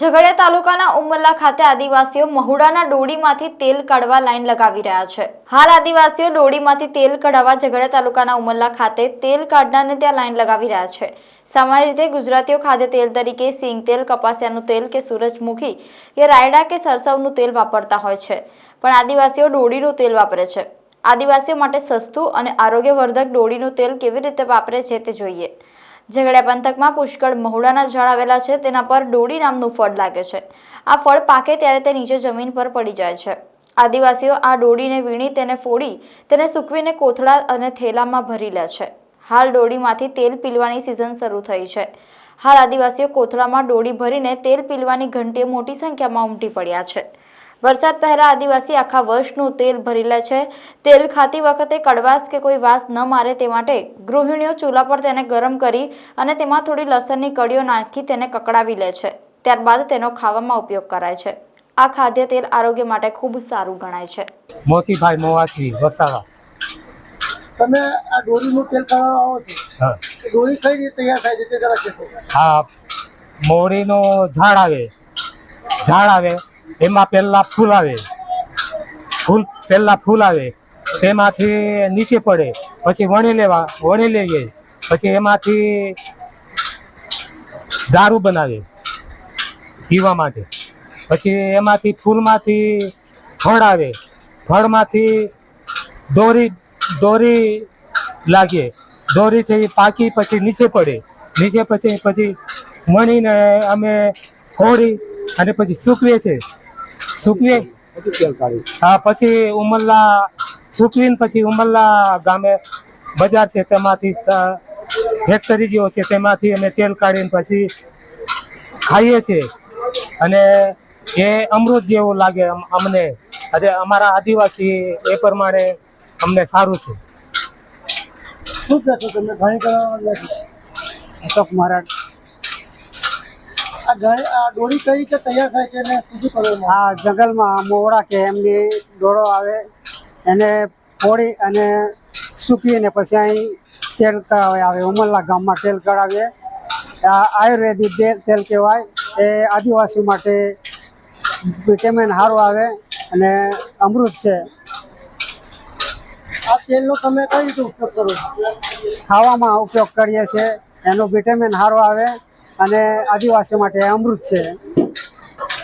ઝઘડિયા તાલુકાના ઉમરલા ખાતે આદિવાસીઓ મહુડાના ડોડીમાંથી તેલ કાઢવા લાઈન લગાવી રહ્યા છે. હાલ આદિવાસીઓ ડોડીમાંથી તેલ કઢાવવા ઝઘડિયા તાલુકાના ઉમરલા ખાતે તેલ કાઢનારને ત્યાં લાઈન લગાવી રહ્યા છે. સામાન્ય રીતે ગુજરાતીઓ ખાદ્ય તેલ તરીકે સિંગ તેલ, કપાસિયાનું તેલ કે સૂરજમુખી કે રાયડા કે સરસવનું તેલ વાપરતા હોય છે. પણ આદિવાસીઓ ડોડીનું તેલ વાપરે છે. આદિવાસીઓ માટે સસ્તું અને આરોગ્યવર્ધક ડોડીનું તેલ કેવી રીતે વાપરે છે તે જોઈએ. ઝઘડિયા પંથકમાં પુષ્કળ મહુડાના ઝાડ આવેલા છે, તેના પર ડોડી નામનું ફળ લાગે છે. આ ફળ પાકે ત્યારે તે નીચે જમીન પર પડી જાય છે. આદિવાસીઓ આ ડોડીને વીણી તેને ફોડી, તેને સૂકવીને કોથળા અને થેલામાં ભરી લે છે. હાલ ડોડીમાંથી તેલ પીલવાની સિઝન શરૂ થઈ છે. હાલ આદિવાસીઓ કોથળામાં ડોડી ભરીને તેલ પીલવાની ઘંટીએ મોટી સંખ્યામાં ઉમટી પડ્યા છે. વરસાદ પહેલા આદિવાસી આખા વર્ષનું તેલ ભરી લે છે. તેલ ખાતી વખતે કડવાશ કે કોઈ વાસ ન મારે તે માટે ગૃહિણીઓ ચૂલા પર તેને ગરમ કરી અને તેમાં થોડી લસણની કડીઓ નાખી તેને કકડાવી લે છે. ત્યારબાદ તેનો ખાવામાં ઉપયોગ કરાય છે. આ ખાદ્ય તેલ આરોગ્ય માટે ખૂબ સારું ગણાય છે. મોતીભાઈ મોવાથી વસાવા. તમે આ ડોરીનું તેલ ખાવા આવો છો? દોરી કઈ રીતે તૈયાર થાય છે તે જરા કહેશો. હા મોરીનો ઝાડ આવે. ઝાડ આવે. એમાં પહેલા ફૂલ આવે. ફૂલ, પહેલા ફૂલ આવે. તેમાંથી નીચે પડે. પછી વણી લેવા, વણી લઈએ. પછી એમાંથી દારૂ બનાવે પીવા માટે. પછી એમાંથી ફૂલમાંથી ફળ આવે. ફળમાંથી દોરી દોરી લાગે દોરીથી પાકી પછી નીચે પડે. નીચે પછી પછી વણીને અમે ફોડી અને પછી સૂકવીએ છે સૂકવીએ હા, પછી ઉમરલા સુકવીને પછી ઉમરલા ગામે બજાર છે તેમાંથી ફેક્ટરી જેવો છે તેમાંથી અમે તેલ કાઢીને પછી ખાઈએ છીએ. અને એ અમૃત જેવું લાગે અમને. આજે અમારા આદિવાસી એ પ્રમાણે અમને સારું છે. શું કહેશો તમે? ઘણી અશોક મહારાજ. આ આ દોરી કઈ રીતે તૈયાર થાય છે અને શું કરવામાં આ જંગલમાં મોવડા કે એમની દોડો આવે એને ફોડી અને સૂકવીને પછી અહીં તેલ કરાવે આવે ઉમરલા ગામમાં તેલ કરાવીએ આ આયુર્વેદિક તેલ તેલ કહેવાય. એ આદિવાસી માટે વિટામિન સારું આવે અને અમૃત છે. આ તેલનો તમે કઈ રીતે ઉપયોગ કરો છો? ખાવામાં ઉપયોગ કરીએ છીએ. એનું વિટામિન સારું આવે. અને આદિવાસીઓ માટે અમૃત છે.